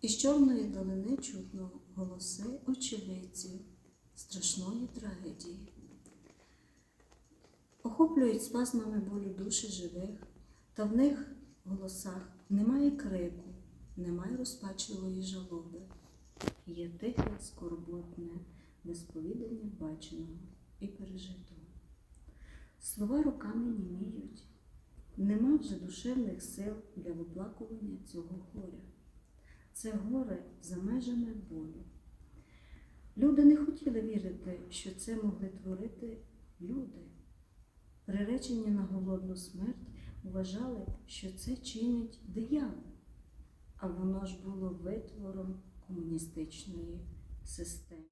Із чорної долини чутно голоси очевидців страшної трагедії. Охоплюють спазмами болю душі живих, та в них голосах немає крику, немає розпачливої жалоби. Є тихе, скорботне, несповідання баченого і пережитого. Слова руками німіють, нема вже душевних сил для виплакування цього горя. Це горе за межами болю. Люди не хотіли вірити, що це могли творити люди. Приречені на голодну смерть вважали, що це чинить диявол, а воно ж було витвором комуністичної системи.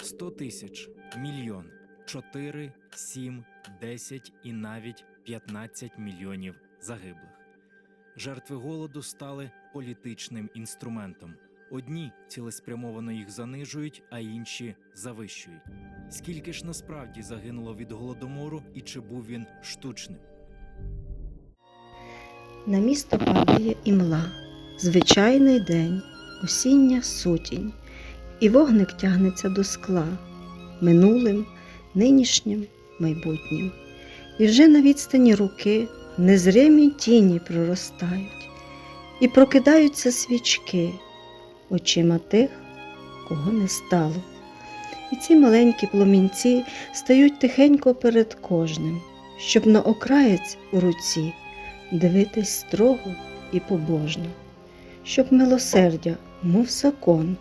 100 тисяч, мільйон, 4, 7, 10 і навіть 15 мільйонів загиблих. Жертви голоду стали політичним інструментом. Одні цілеспрямовано їх занижують, а інші завищують. Скільки ж насправді загинуло від голодомору і чи був він штучним? На місто падає імла, звичайний день, осіння сутінь, і вогник тягнеться до скла, минулим, нинішнім, майбутнім. І вже на відстані руки незримі тіні проростають, і прокидаються свічки очима тих, кого не стало. І ці маленькі пломінці стають тихенько перед кожним, щоб на окраєць у руці дивитись строго і побожно, щоб милосердя, мов закон,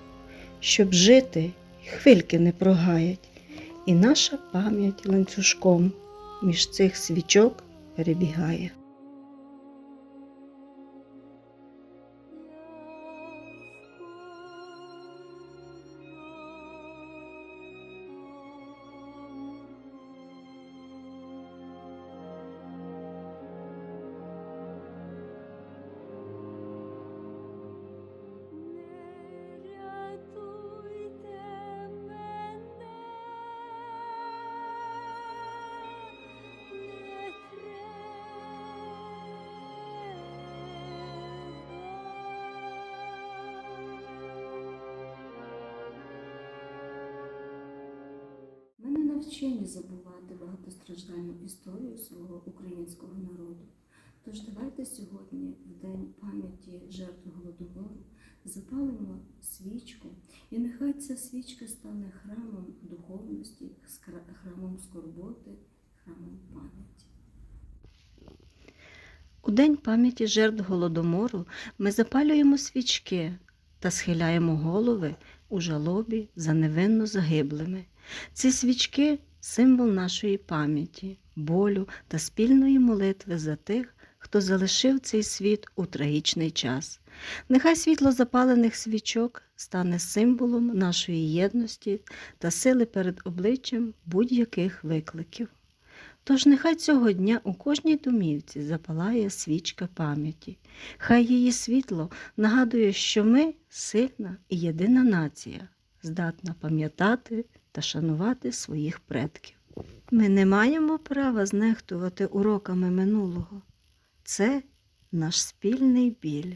щоб жити хвильки не прогаять, і наша пам'ять ланцюжком між цих свічок перебігає. Не навчені забувати багатостраждальну історію свого українського народу. Тож давайте сьогодні, в День пам'яті жертв Голодомору, запалимо свічку, і нехай ця свічка стане храмом духовності, храмом скорботи, храмом пам'яті. У День пам'яті жертв Голодомору ми запалюємо свічки та схиляємо голови у жалобі за невинно загиблими. Ці свічки символ нашої пам'яті, болю та спільної молитви за тих, хто залишив цей світ у трагічний час. Нехай світло запалених свічок стане символом нашої єдності та сили перед обличчям будь-яких викликів. Тож нехай цього дня у кожній домівці запалає свічка пам'яті. Хай її світло нагадує, що ми сильна і єдина нація, здатна пам'ятати та шанувати своїх предків. Ми не маємо права знехтувати уроками минулого. Це наш спільний біль,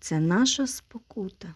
це наша спокута.